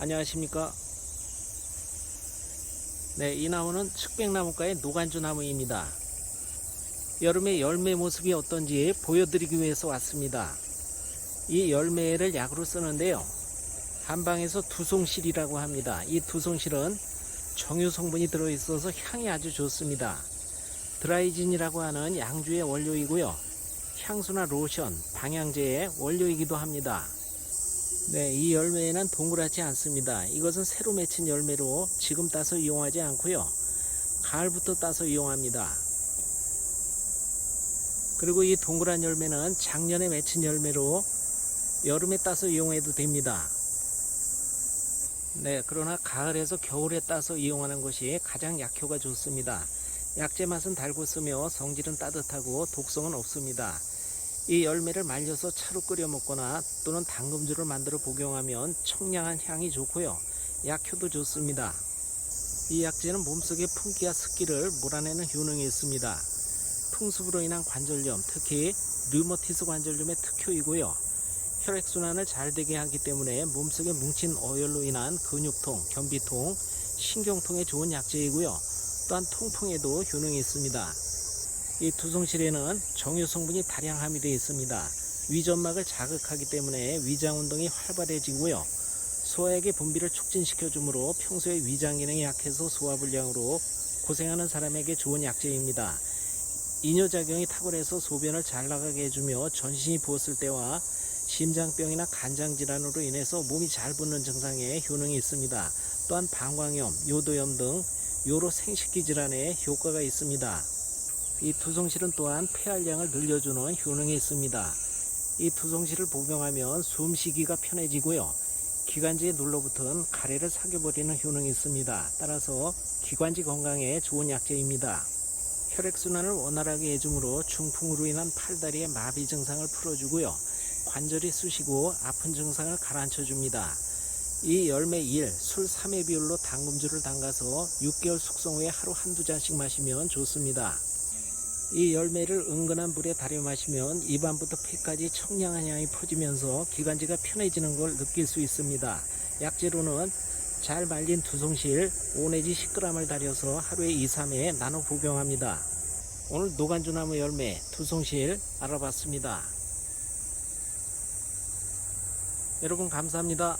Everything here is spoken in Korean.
안녕하십니까? 네, 이 나무는 측백나무과의 노간주 나무입니다. 여름에 열매 모습이 어떤지 보여드리기 위해서 왔습니다. 이 열매를 약으로 쓰는데요. 한방에서 두송실이라고 합니다. 이 두송실은 정유 성분이 들어있어서 향이 아주 좋습니다. 드라이진이라고 하는 양주의 원료이고요. 향수나 로션, 방향제의 원료이기도 합니다 네, 이 열매에는 동그랗지 않습니다. 이것은 새로 맺힌 열매로 지금 따서 이용하지 않고요. 가을부터 따서 이용합니다. 그리고 이 동그란 열매는 작년에 맺힌 열매로 여름에 따서 이용해도 됩니다. 네, 그러나 가을에서 겨울에 따서 이용하는 것이 가장 약효가 좋습니다. 약재 맛은 달고 쓰며 성질은 따뜻하고 독성은 없습니다. 이 열매를 말려서 차로 끓여 먹거나 또는 당금주를 만들어 복용하면 청량한 향이 좋고요. 약효도 좋습니다. 이 약재는 몸속의 풍기와 습기를 몰아내는 효능이 있습니다. 풍습으로 인한 관절염, 특히 류머티스 관절염의 특효이고요. 혈액순환을 잘 되게 하기 때문에 몸속에 뭉친 어혈로 인한 근육통, 변비통, 신경통에 좋은 약재이고요. 또한 통풍에도 효능이 있습니다. 이 두송실에는 정유 성분이 다량 함유되어 있습니다. 위점막을 자극하기 때문에 위장 운동이 활발해지고요. 소화액의 분비를 촉진시켜 주므로 평소에 위장 기능이 약해서 소화 불량으로 고생하는 사람에게 좋은 약재입니다. 이뇨작용이 탁월해서 소변을 잘 나가게 해주며 전신이 부었을 때와 심장병이나 간장 질환으로 인해서 몸이 잘 붓는 증상에 효능이 있습니다. 또한 방광염, 요도염 등 요로 생식기 질환에 효과가 있습니다. 이 투성실은 또한 폐활량을 늘려주는 효능이 있습니다. 이 투성실을 복용하면 숨쉬기가 편해지고요. 기관지에 눌러붙은 가래를 사겨버리는 효능이 있습니다. 따라서 기관지 건강에 좋은 약재입니다. 혈액순환을 원활하게 해주므로 중풍으로 인한 팔다리의 마비 증상을 풀어주고요. 관절이 쑤시고 아픈 증상을 가라앉혀 줍니다. 이 열매 1, 술 3의 비율로 당금주를 담가서 6개월 숙성 후에 하루 한두 잔씩 마시면 좋습니다. 이 열매를 은근한 불에 달여 마시면 입안부터 폐까지 청량한 향이 퍼지면서 기관지가 편해지는 걸 느낄 수 있습니다. 약재로는 잘 말린 두송실 5 내지 10g을 달여서 하루에 2, 3회 나눠 복용합니다. 오늘 노간주나무 열매 두송실 알아봤습니다. 여러분 감사합니다.